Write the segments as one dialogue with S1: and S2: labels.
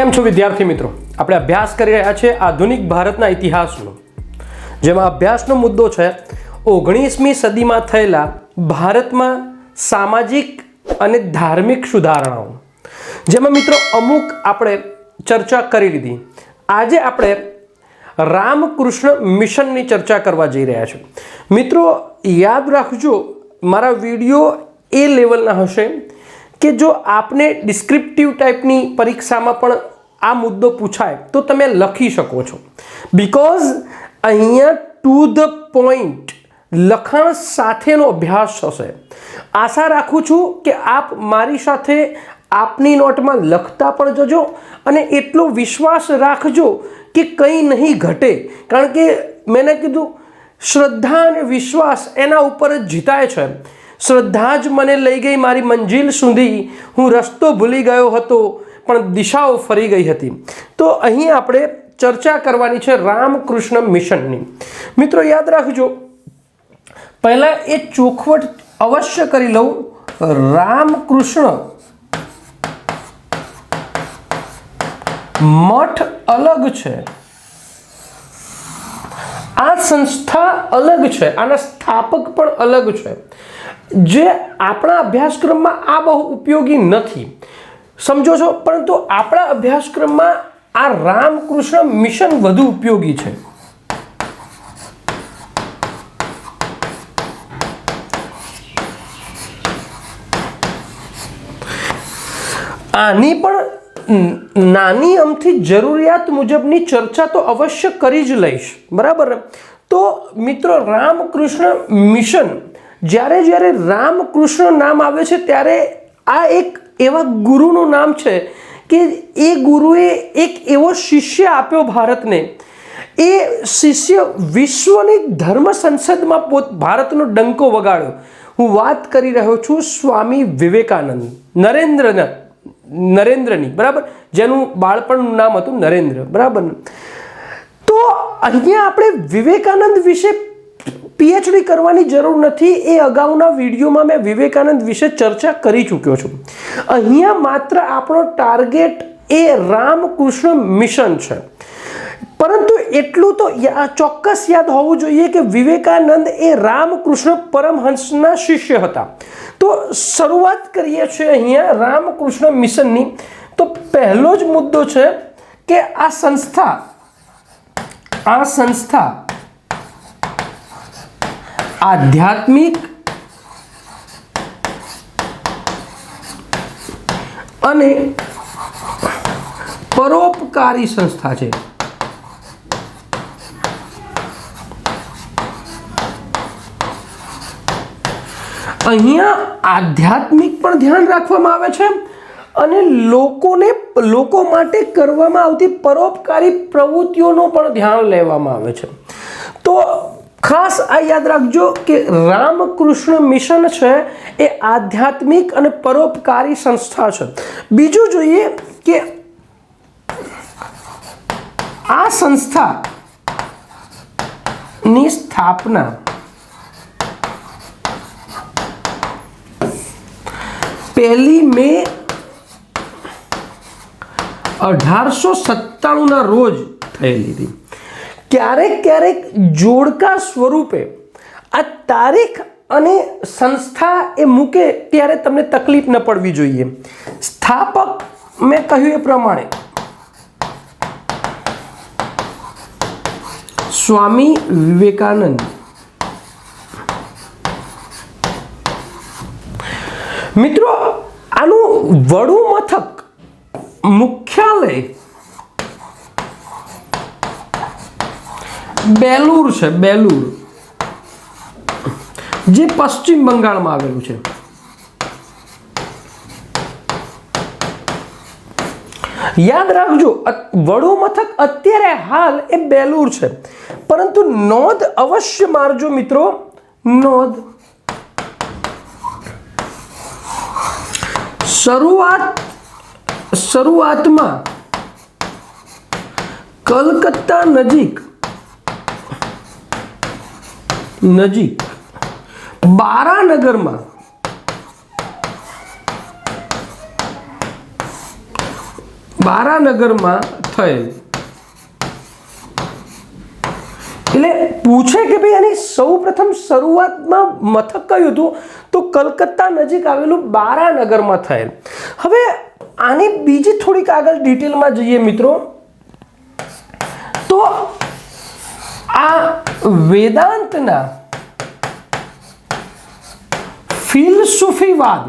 S1: કેમ છો વિદ્યાર્થી મિત્રો? આપણે અભ્યાસ કરી રહ્યા છીએ આધુનિક ભારતના ઇતિહાસનો. જેમાં અભ્યાસનો મુદ્દો છે, ઓગણીસમી સદીમાં થયેલા ભારતમાં સામાજિક અને ધાર્મિક સુધારણાઓ. જેમાં મિત્રો અમુક આપણે ચર્ચા કરી લીધી. આજે આપણે રામકૃષ્ણ મિશનની ચર્ચા કરવા જઈ રહ્યા છીએ. મિત્રો, યાદ રાખજો, મારા વીડિયો એ લેવલના હશે કે જો આપને ડિસ્ક્રિપ્ટિવ ટાઈપની પરીક્ષામાં પણ આ મુદ્દો પૂછાય, તો તમે લખી શકો છો. બિકોઝ અહીંયા ટુ ધ પોઈન્ટ લખાણ સાથેનો અભ્યાસ થશે આશા રાખું છું કે આપ મારી સાથે આપની નોટમાં લખતા પણ જજો અને એટલો વિશ્વાસ રાખજો કે કંઈ નહીં ઘટે. કારણ કે મેં કીધું, શ્રદ્ધા અને વિશ્વાસ એના ઉપર જ જીતાય છે. શ્રદ્ધા જ મને લઈ ગઈ મારી મંજિલ સુધી. હું રસ્તો ભૂલી ગયો હતો, પણ દિશાઓ ફરી ગઈ હતી. તો અહીં આપણે ચર્ચા કરવાની છે રામકૃષ્ણ મિશનની. મિત્રો, યાદ રાખજો, પહેલાં એ ચોખવટ અવશ્ય કરી લઉં. રામકૃષ્ણ મઠ અલગ છે. આ સંસ્થા અલગ છે. આના સ્થાપક પણ અલગ છે. જે આપણા અભ્યાસક્રમમાં આ બહુ ઉપયોગી નથી. સમજો છો? પરંતુ આપણા અભ્યાસક્રમમાં આ રામકૃષ્ણ મિશન વધુ ઉપયોગી છે. આની પણ નાની અમથી જરૂરિયાત મુજબની ચર્ચા તો અવશ્ય કરી જ લઈશ. બરાબર? તો મિત્રો, રામકૃષ્ણ મિશન જ્યારે જ્યારે રામકૃષ્ણ નામ આવે છે, ત્યારે આ એક એવા ગુરુનું નામ છે કે એ ગુરુએ એક એવો શિષ્ય આપ્યો ભારતને. એ શિષ્ય વિશ્વની ધર્મ સંસદમાં પોત ભારતનો ડંકો વગાડ્યો. હું વાત કરી રહ્યો છું સ્વામી વિવેકાનંદ નરેન્દ્રના નરેન્દ્રની, બરાબર? જેનું બાળપણનું નામ હતું નરેન્દ્ર, બરાબર? તો અહીંયા આપણે વિવેકાનંદ વિશે પીએચડી કરવાની જરૂર નથી, એ અગાઉના વિડીયોમાં મેં વિવેકાનંદ વિશે ચર્ચા કરી ચૂક્યો છું. અહીંયા માત્ર આપણો ટાર્ગેટ એ રામકૃષ્ણ મિશન છે. પરંતુ એટલું તો ચોક્કસ યાદ હોવું જોઈએ કે વિવેકાનંદ એ રામકૃષ્ણ પરમહંસના શિષ્ય હતા. તો શરૂઆત કરીએ છીએ અહીંયા રામકૃષ્ણ મિશનની તો પહેલો જ મુદ્દો છે કે આ સંસ્થા આ સંસ્થા આધ્યાત્મિક અને પરોપકારી સંસ્થા છે. અહીંયા આધ્યાત્મિક પણ ધ્યાન રાખવામાં આવે છે અને લોકોને, લોકો માટે કરવામાં આવતી પરોપકારી પ્રવૃત્તિઓનું પણ ધ્યાન લેવામાં આવે છે. ખાસ આ યાદ રાખજો કે રામકૃષ્ણ મિશન છે એ આધ્યાત્મિક અને પરોપકારી સંસ્થા છે બીજું જોઈએ કે આ સંસ્થાની સ્થાપના પહેલી મે અઢારસો સત્તાણુંના રોજ થયેલી હતી ક્યારેક ક્યારેક જોડકા સ્વરૂપે આ તારીખ અને સંસ્થા એ મૂકે ત્યારે તમને તકલીફ ન પડવી જોઈએ. સ્થાપક મેં કહ્યું એ પ્રમાણે. સ્વામી વિવેકાનંદ. મિત્રો, આનું વડુ મથક મુખ્યાલય બેલુર છે, બેલુર. જે પશ્ચિમ બંગાળમાં આવેલું છે. યાદ રાખજો વડુ મથક અત્યારે હાલ એ બેલુર છે. પરંતુ નોંધ અવશ્ય મારજો મિત્રો, નોંધ. શરૂઆત, શરૂઆતમાં કલકત્તા નજીક નજીક. બારાનગરમાં બારાનગરમાં થયેલ. એટલે પૂછે કે ભાઈ આની સૌ પ્રથમ શરૂઆતમાં મથક કયું હતું? તો કલકત્તા નજીક આવેલું બારાનગરમાં થયેલ. હવે આની બીજી થોડીક આગળ ડિટેલમાં જઈએ મિત્રો. તો આ વેદાંતના ફિલસુફીવાદ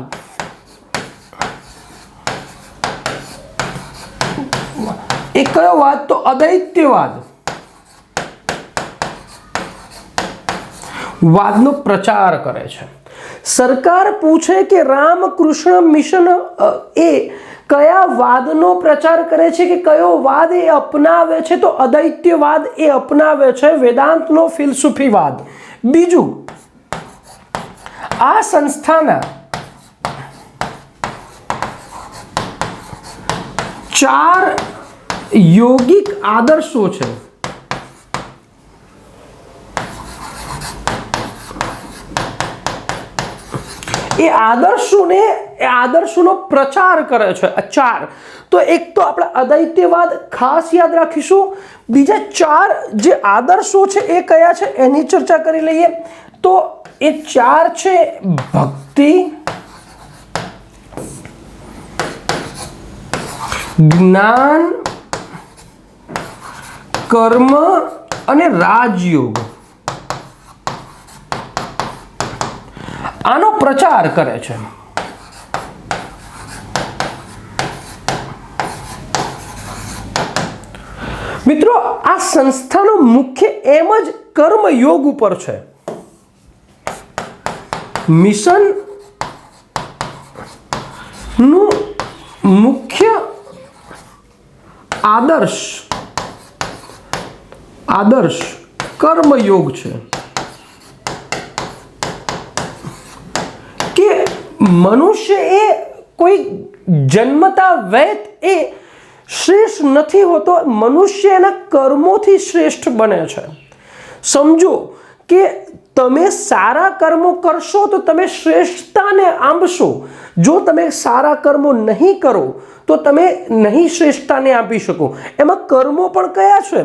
S1: એ કયો વાદ તો અદૈત્યવાદ વાદનો પ્રચાર કરે છે સરકાર પૂછે કે રામકૃષ્ણ મિશન એ કયા વાદનો પ્રચાર કરે છે કે કયો વાદ એ અપનાવે છે? તો અદૈત્યવાદ એ અપનાવે છે, વેદાંતનો ફિલસુફીવાદ બીજું, આ સંસ્થાના ચાર યોગિક આદર્શો છે. એ આદર્શોને એ આદર્શોનો પ્રચાર કરે છે આ ચાર તો એક તો આપણે અદૈત્યવાદ ખાસ યાદ રાખીશું. બીજા ચાર જે આદર્શો છે એ કયા છે, એની ચર્ચા કરી લઈએ. તો એ ચાર છે ભક્તિ, જ્ઞાન, કર્મ અને રાજયોગ. આનો પ્રચાર કરે છે મિત્રો આ સંસ્થાનો મુખ્ય એમ જ કર્મયોગ ઉપર છે. મિશનનું મુખ્ય આદર્શ આદર્શ કર્મયોગ છે. કે મનુષ્ય એ કોઈ જન્મતા વૈત એ શ્રેષ્ઠ નથી હોતો, મનુષ્ય એના કર્મોથી શ્રેષ્ઠ બને છે. સમજો કે તમે સારા કર્મો કરશો તો તમે શ્રેષ્ઠતાને આંબશો. જો તમે સારા કર્મો નહીં કરો, તો તમે નહીં શ્રેષ્ઠતાને આપી શકો. એમાં કર્મો પણ કયા છે?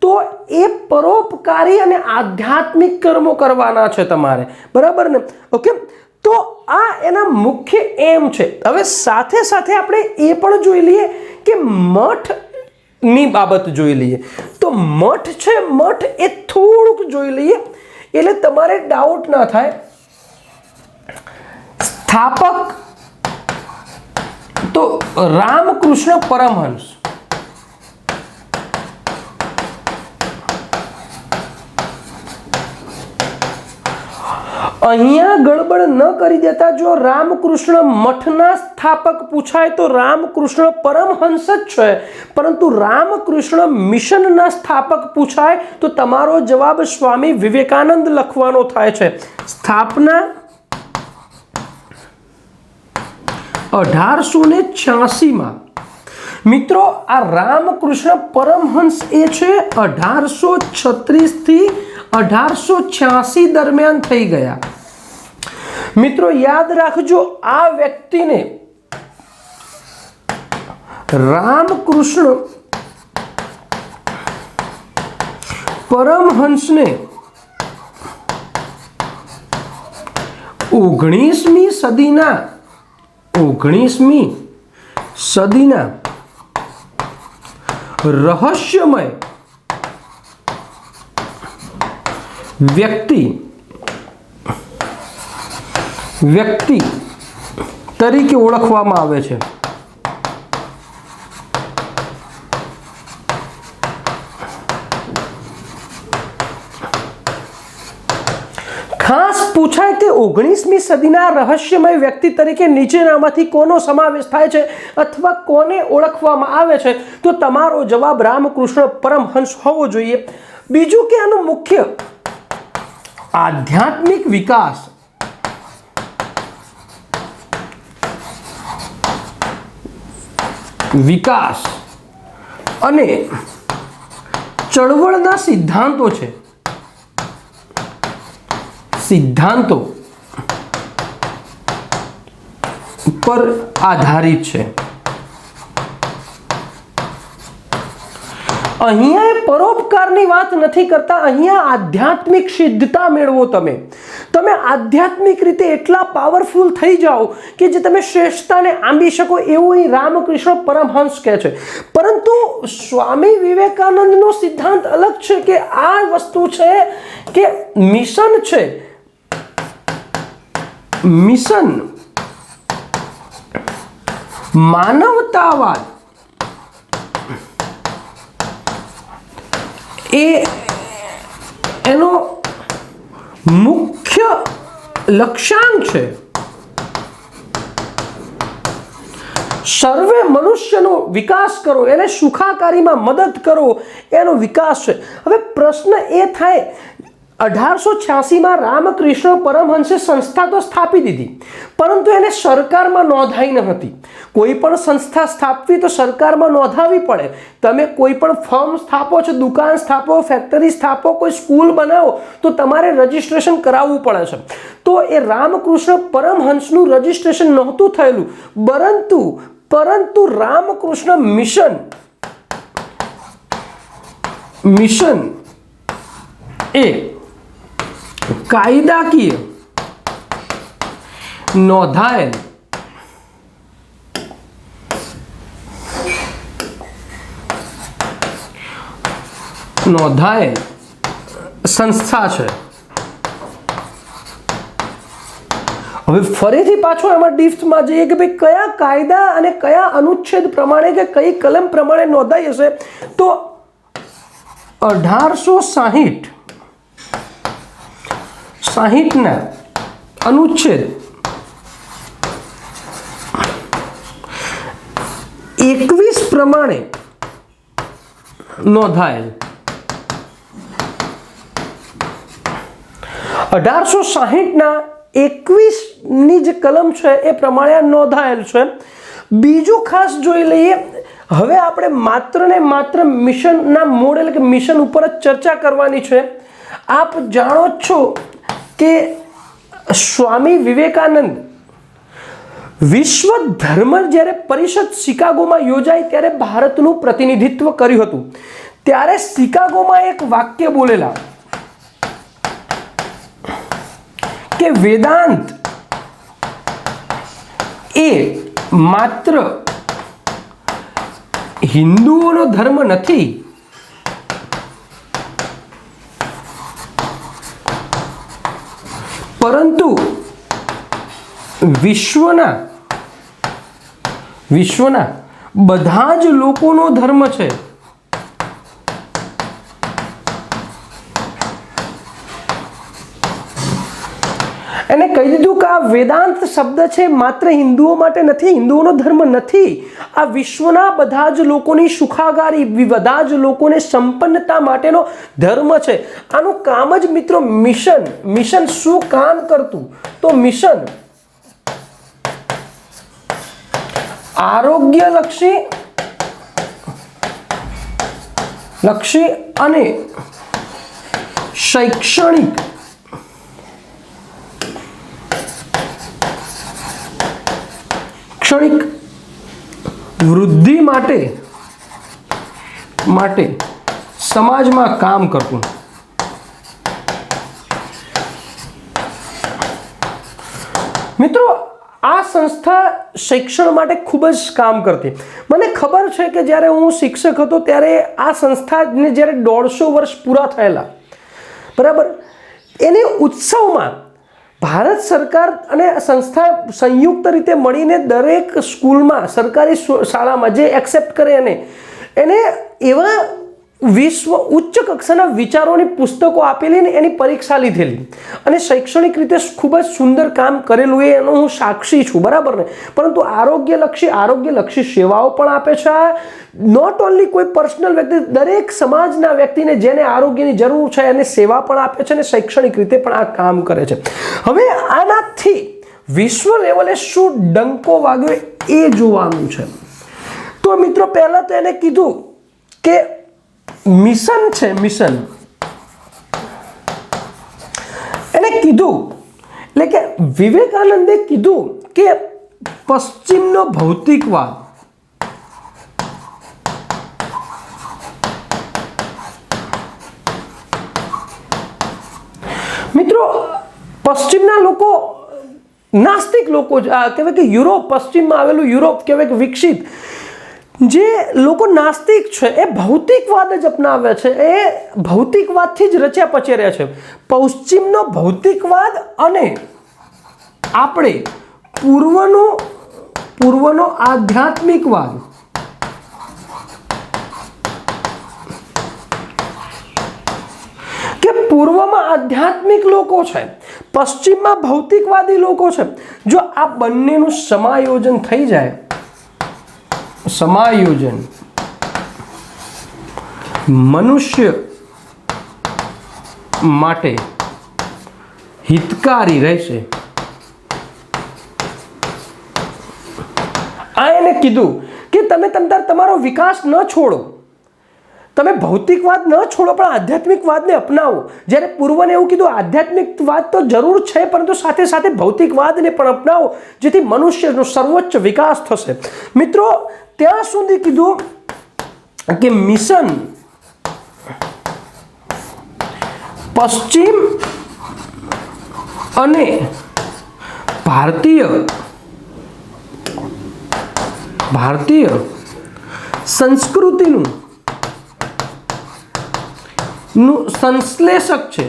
S1: તો એ પરોપકારી અને આધ્યાત્મિક કર્મો કરવાના છે તમારે. બરાબર ને? ઓકે તો આ એના મુખ્ય એમ છે. હવે સાથે સાથે આપણે એ પણ જોઈ લઈએ કે મઠની બાબત જોઈ લઈએ. તો મઠ છે, મઠ એ થોડુંક જોઈ લઈએ, એટલે તમારે ડાઉટ ના થાય. સ્થાપક તો રામકૃષ્ણ પરમહંસ. અહીંયા ગડબડ ન કરી દેતા જો રામકૃષ્ણ મઠના સ્થાપક પૂછાય તો રામકૃષ્ણ પરમહંસ જ છે. પરંતુ રામકૃષ્ણ મિશનના સ્થાપક પૂછાય તો તમારો જવાબ સ્વામી વિવેકાનંદ લખવાનો થાય છે. સ્થાપના અઢારસો ને છ્યાસીમાં. મિત્રો, આ રામકૃષ્ણ પરમહંસ એ છે, અઢારસો છત્રીસથી અઢારસો છ્યાસી દરમિયાન થઈ ગયા. મિત્રો યાદ રાખજો આ વ્યક્તિને રામકૃષ્ણ પરમહંસને ઓગણીસમી સદીના ઓગણીસમી સદીના રહસ્યમય વ્યક્તિ વ્યક્તિ તરીકે ઓળખવામાં આવે છે. ખાસ પૂછાય કે ઓગણીસમી સદીના રહસ્યમય વ્યક્તિ તરીકે નીચેનામાંથી કોનો સમાવેશ થાય છે અથવા કોને ઓળખવામાં આવે છે? તો તમારો જવાબ રામકૃષ્ણ પરમહંસ હોવો જોઈએ. બીજું કે આનું મુખ્ય આધ્યાત્મિક વિકાસ વિકાસ અને ચળવળના સિદ્ધાંતો છે. સિદ્ધાંતો પર આધારિત છે. અહીંયા પરોપકારની વાત નથી કરતા, અહીંયા આધ્યાત્મિક સિદ્ધતા મેળવો તમે. તમે આધ્યાત્મિક રીતે એટલા પાવરફુલ થઈ જાઓ કે જે તમે શ્રેષ્ઠતાને આંબી શકો એવું અહીં રામકૃષ્ણ પરમહંસ કહે છે. પરંતુ સ્વામી વિવેકાનંદનો સિદ્ધાંત અલગ છે કે આ વસ્તુ છે કે મિશન છે. મિશન માનવતાવાદ. એ એનો મુખ્ય લક્ષ્યાંક છે. સર્વે મનુષ્યનો વિકાસ કરો, એને સુખાકારીમાં મદદ કરો, એનો વિકાસ છે. હવે પ્રશ્ન એ થાય, અઢારસો છ્યાસીમાં રામકૃષ્ણ પરમહંસે સંસ્થા તો સ્થાપી દીધી, પરંતુ એને સરકારમાં નોંધાઈ ન હતી. કોઈ પણ સંસ્થા સ્થાપવી તો સરકારમાં નોંધાવી પડે. તમે કોઈ પણ ફર્મ સ્થાપો છો, દુકાન સ્થાપો, ફેક્ટરી સ્થાપો, કોઈ સ્કૂલ બનાવો, તો તમારે રજિસ્ટ્રેશન કરાવવું પડે છે. તો એ રામકૃષ્ણ પરમહંસનું રજિસ્ટ્રેશન નહોતું થયેલું. પરંતુ પરંતુ રામકૃષ્ણ મિશન મિશન એ કાયદાકીય નોંધાયેલ નોંધાયેલ સંસ્થા છે. હવે ફરીથી પાછો એમાં ડિફ્ટમાં જઈએ કે ભાઈ કયા કાયદા અને કયા અનુચ્છેદ પ્રમાણે કે કઈ કલમ પ્રમાણે નોંધાઈ હશે? તો અઢારસો સાહીઠ, સાહીઠના અનુચ્છેદ એકવીસ પ્રમાણે નોંધાયેલ. અઢારસો સાહીઠના એકવીસની જે કલમ છે, એ પ્રમાણે આ નોંધાયેલ છે. બીજું ખાસ જોઈ લઈએ, હવે આપણે માત્ર ને માત્ર મિશનના મૂળ એટલે કે મિશન ઉપર જ ચર્ચા કરવાની છે. આપ જાણો છો કે સ્વામી વિવેકાનંદ વિશ્વ ધર્મ જ્યારે પરિષદ શિકાગોમાં યોજાઈ ત્યારે ભારતનું પ્રતિનિધિત્વ કર્યું હતું. ત્યારે શિકાગોમાં એક વાક્ય બોલેલા કે વેદાંત એ માત્ર હિન્દુઓનો ધર્મ નથી. પરંતુ વિશ્વના વિશ્વના બધા જ લોકોનો ધર્મ છે. એને કહી દીધું કે આ વેદાંત શબ્દ છે, માત્ર હિન્દુઓ માટે નથી, હિન્દુઓનો ધર્મ નથી. આ વિશ્વના બધા જ લોકોની સુખાગારી, બધા જ લોકોને સંપન્નતા માટેનો ધર્મ છે. આનું કામ જ મિત્રો મિશન મિશન શું કામ કરતું? તો મિશન આરોગ્યલક્ષી, લક્ષી અને શૈક્ષણિક ક્ષણિક વૃદ્ધિ માટે માટે સમાજમાં કામ કરવું મિત્રો, આ સંસ્થા શિક્ષણ માટે ખૂબ જ કામ કરતી. મને ખબર છે કે જ્યારે હું શિક્ષક હતો ત્યારે આ સંસ્થાને જ્યારે દોઢસો વર્ષ પૂરા થયેલા. બરાબર? એને ઉત્સવમાં ભારત સરકાર અને સંસ્થા સંયુક્ત રીતે મળીને દરેક સ્કૂલમાં સરકારી શાળામાં જે એક્સેપ્ટ કરે એને એને એવા વિશ્વ ઉચ્ચ કક્ષાના વિચારોની પુસ્તકો આપેલી ને એની પરીક્ષા લીધેલી. અને શૈક્ષણિક રીતે ખૂબ જ સુંદર કામ કરેલું એ એનો હું સાક્ષી છું, બરાબર ને? પરંતુ આરોગ્યલક્ષી આરોગ્યલક્ષી સેવાઓ પણ આપે છે નોટ ઓનલી કોઈ પર્સનલ વ્યક્તિ, દરેક સમાજના વ્યક્તિને જેને આરોગ્યની જરૂર છે એને સેવા પણ આપે છે અને શૈક્ષણિક રીતે પણ આ કામ કરે છે. હવે આનાથી વિશ્વ લેવલે શું ડંકો વાગ્યો એ જોવાનું છે. તો મિત્રો પહેલાં તો એને કીધું કે મિશન છે મિશન એને કીધું એટલે કે વિવેકાનંદે કીધું કે પશ્ચિમનો ભૌતિકવાદ મિત્રો પશ્ચિમના લોકો નાસ્તિક લોકો કહેવાય કે યુરોપ પશ્ચિમમાં આવેલું યુરોપ કહેવાય કે વિકસિત જે લોકો નાસ્તિક છે, એ ભૌતિકવાદ જ અપનાવે છે, એ ભૌતિકવાદથી જ રચ્યા પચેર્યા છે. પશ્ચિમનો ભૌતિકવાદ અને આપણે પૂર્વનો પૂર્વનો આધ્યાત્મિકવાદ કે પૂર્વમાં આધ્યાત્મિક લોકો છે, પશ્ચિમમાં ભૌતિકવાદી લોકો છે, જો આ બંનેનું સમાયોજન થઈ જાય સમાયોજન. મનુષ્ય માટે હિતકારી રહેશે. આ એને કીધું કે તમે તમતાર તમારો વિકાસ ન છોડો. તમે ભૌતિકવાદ ન છોડો, પણ આધ્યાત્મિકવાદને અપનાવો. જ્યારે પૂર્વને એવું કીધું આધ્યાત્મિકવાદ તો જરૂર છે, પરંતુ સાથે સાથે ભૌતિકવાદને પણ અપનાવો, જેથી મનુષ્યનો સર્વોચ્ચ વિકાસ થશે. મિત્રો, ત્યાં સુધી કીધું કે મિશન પશ્ચિમ અને ભારતીય ભારતીય સંસ્કૃતિનું નું સંશ્લેષક છે.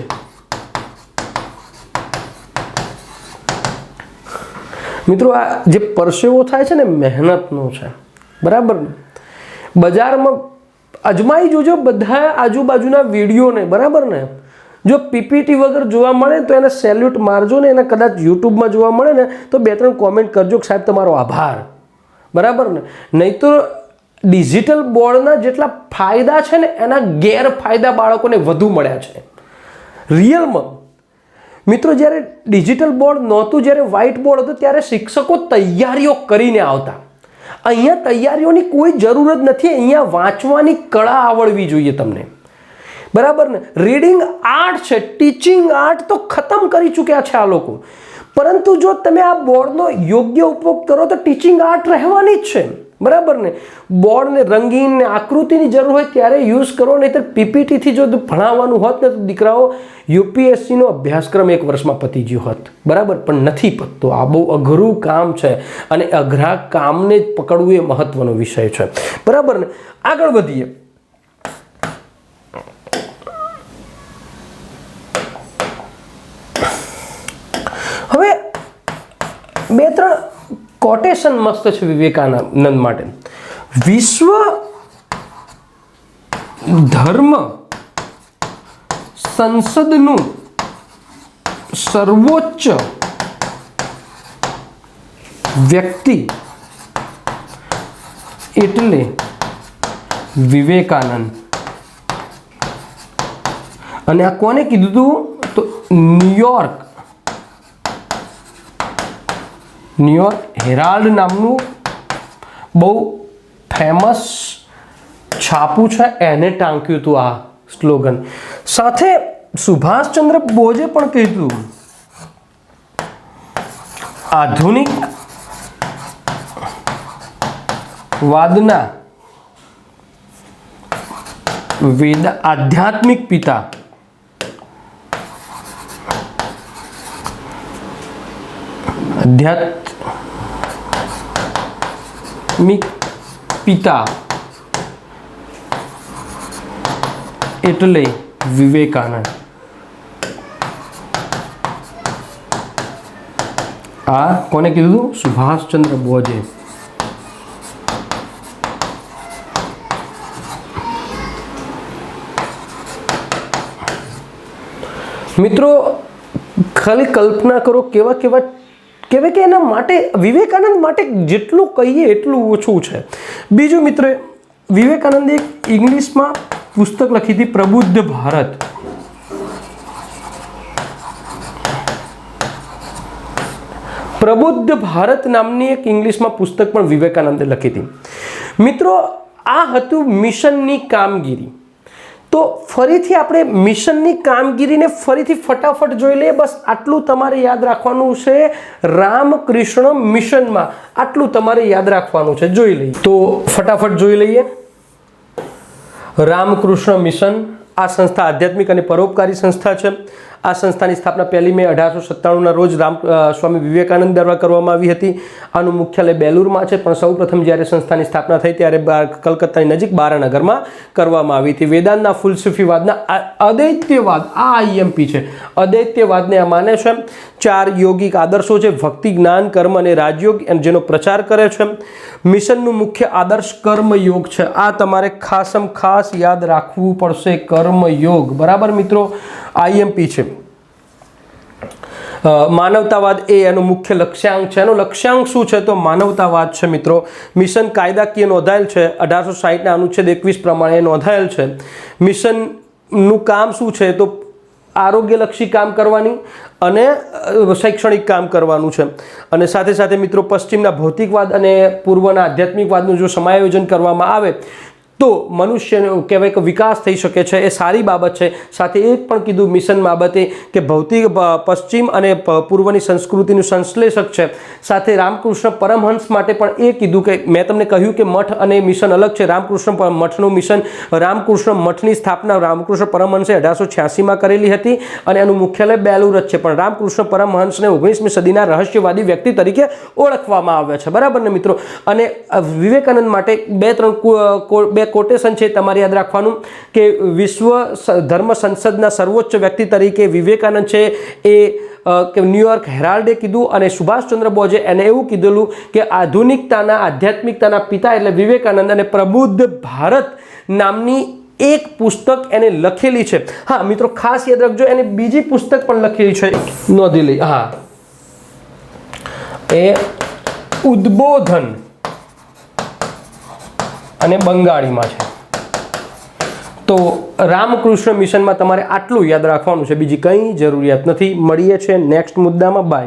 S1: મિત્રો, આ જે પરસેવો થાય છે ને, મહેનતનો છે. બરાબર બજારમાં અજમાઈ જોજો બધા આજુબાજુના વિડીયોને, બરાબર ને? જો પીપીટી વગર જોવા મળે તો એને સેલ્યુટ મારજો ને, એને કદાચ યુટ્યુબમાં જોવા મળે ને, તો બે ત્રણ કોમેન્ટ કરજો સાહેબ, તમારો આભાર. બરાબર ને? નહીં તો ડિજિટલ બોર્ડના જેટલા ફાયદા છે ને, એના ગેરફાયદા બાળકોને વધુ મળ્યા છે. રિયલમાં મિત્રો, જ્યારે ડિજિટલ બોર્ડ નહોતું, જ્યારે વ્હાઇટ બોર્ડ હતું, ત્યારે શિક્ષકો તૈયારીઓ કરીને આવતા. અહીંયા તૈયારીઓની કોઈ જરૂર જ નથી, અહીંયા વાંચવાની કળા આવડવી જોઈએ તમને. બરાબર ને? રીડિંગ આર્ટ છે ટીચિંગ આર્ટ તો ખતમ કરી ચૂક્યા છે આ લોકો. પરંતુ જો તમે આ બોર્ડનો યોગ્ય ઉપયોગ કરો, તો ટીચિંગ આર્ટ રહેવાની જ છે. બરાબર ને? બોર્ડને રંગીન ને આકૃતિની જરૂર હોય ત્યારે યુઝ કરો, નહીંતર પીપીટીથી જો ભણાવવાનું હોત ને તો દીકરાઓ યુપીએસસીનો અભ્યાસક્રમ એક વર્ષમાં પતી ગયો હોત. બરાબર? પણ નથી પતતો. આ બહુ અઘરું કામ છે અને અઘરા કામને જ પકડવું એ મહત્વનો વિષય છે. બરાબર ને? આગળ વધીએ. હવે બે ત્રણ કોટેશન મસ્ત છે વિવેકાનંદ માટે. વિશ્વ ધર્મ સંસદનું સર્વોચ્ચ વ્યક્તિ એટલે વિવેકાનંદ. અને આ કોને કીધું હતું તો ન્યુયોર્ક ન્યુયોર્ક હેરાલ્ડ નામનું બહુ ફેમસ છાપું છે, એને ટાંક્યું હતું આ સ્લોગન. સાથે સુભાષચંદ્ર બોઝે પણ કીધું, આધુનિક વાદના વેદ આધ્યાત્મિક પિતા આધ્યાત્મિક પિતા એટલે વિવેકાનંદ આ કોને કીધું સુભાષચંદ્ર બોઝે. મિત્રો ખાલી કલ્પના કરો કેવા કેવા કહેવાય કે એના માટે, વિવેકાનંદ માટે જેટલું કહીએ એટલું ઓછું છે. બીજું મિત્ર વિવેકાનંદે એક ઇંગ્લિશમાં પુસ્તક લખી હતી, પ્રબુદ્ધ ભારત. પ્રબુદ્ધ ભારત નામની એક ઇંગ્લિશમાં પુસ્તક પણ વિવેકાનંદે લખી હતી. મિત્રો, આ હતું મિશનની કામગીરી. તો ફરીથી આપણે મિશનની કામગીરીને ફરીથી ફટાફટ જોઈ લઈએ. બસ આટલું તમારે યાદ રાખવાનું છે. રામકૃષ્ણ મિશનમાં આટલું તમારે યાદ રાખવાનું છે. જોઈ લઈએ. તો ફટાફટ જોઈ લઈએ. રામકૃષ્ણ મિશન આ સંસ્થા આધ્યાત્મિક અને પરોપકારી સંસ્થા છે. આ સંસ્થાની સ્થાપના પહેલી મે અઢારસો સત્તાણુંના રોજ રામ સ્વામી વિવેકાનંદ દ્વારા કરવામાં આવી હતી. આનું મુખ્યાલય બેલુરમાં છે, પણ સૌપ્રથમ જ્યારે સંસ્થાની સ્થાપના થઈ ત્યારે કલકત્તાની નજીક બારાનગરમાં કરવામાં આવી હતી. વેદાંતના ફુલસુફીવાદના અદૈત્યવાદ, આ આઈએમપી છે. અદૈત્યવાદને આ માને છે ચાર યોગિક આદર્શો છે, ભક્તિ, જ્ઞાન, કર્મ અને રાજયોગ જેનો પ્રચાર કરે છે મિશનનું મુખ્ય આદર્શ કર્મયોગ છે. આ તમારે ખાસમ ખાસ યાદ રાખવું પડશે કર્મયોગ. બરાબર મિત્રો? આઈએમપી છે. માનવતાવાદ એ એનો મુખ્ય લક્ષ્યાંક છે. એનો લક્ષ્યાંક શું છે? તો માનવતાવાદ છે મિત્રો. મિશન કાયદાકીય નોંધાયેલ છે. અઢારસો સાહીઠના અનુચ્છેદ એકવીસ પ્રમાણે નોંધાયેલ છે. મિશનનું કામ શું છે? તો આરોગ્યલક્ષી કામ કરવાની અને શૈક્ષણિક કામ કરવાનું છે. અને સાથે સાથે મિત્રો પશ્ચિમના ભૌતિકવાદ અને પૂર્વના આધ્યાત્મિકવાદનું જો સમાયોજન કરવામાં આવે તો મનુષ્યનો કહેવાય કે વિકાસ થઈ શકે છે, એ સારી બાબત છે. સાથે એ પણ કીધું મિશન બાબતે કે ભૌતિક પશ્ચિમ અને પૂર્વની સંસ્કૃતિનું સંશ્લેષક છે. સાથે રામકૃષ્ણ પરમહંસ માટે પણ એ કીધું કે, મેં તમને કહ્યું કે મઠ અને મિશન અલગ છે. રામકૃષ્ણ મઠનું મિશન, રામકૃષ્ણ મઠની સ્થાપના રામકૃષ્ણ પરમહંસે અઢારસો છ્યાસીમાં કરેલી હતી અને એનું મુખ્યાલય બેલુરત છે. પણ રામકૃષ્ણ પરમહંસને ઓગણીસમી સદીના રહસ્યવાદી વ્યક્તિ તરીકે ઓળખવામાં આવ્યા છે. બરાબર ને મિત્રો? અને વિવેકાનંદ માટે બે, ત્રણ બે કોટેશન છે, તમારે યાદ રાખવાનું કે વિશ્વ ધર્મ સંસદના સર્વોચ્ચ વ્યક્તિ તરીકે વિવેકાનંદ છે, એ કે ન્યુયોર્ક હેરાલ્ડે કીધું અને સુભાષચંદ્ર બોઝે એને એવું કીધેલું કે આધુનિકતાના, આધ્યાત્મિકતાના પિતા એટલે વિવેકાનંદ અને પ્રબુદ્ધ ભારત નામની એક પુસ્તક એને લખેલી છે. હા, મિત્રો, ખાસ યાદ રાખજો, એને બીજી પુસ્તક પણ લખેલી છે. નોંધી લઈ હા. એ ઉદ્બોધન અને બંગાળીમાં છે. તો રામકૃષ્ણ મિશનમાં તમારે આટલું યાદ રાખવાનું છે. બીજી કંઈ જરૂરિયાત નથી. મળીએ છે નેક્સ્ટ મુદ્દામાં. બાય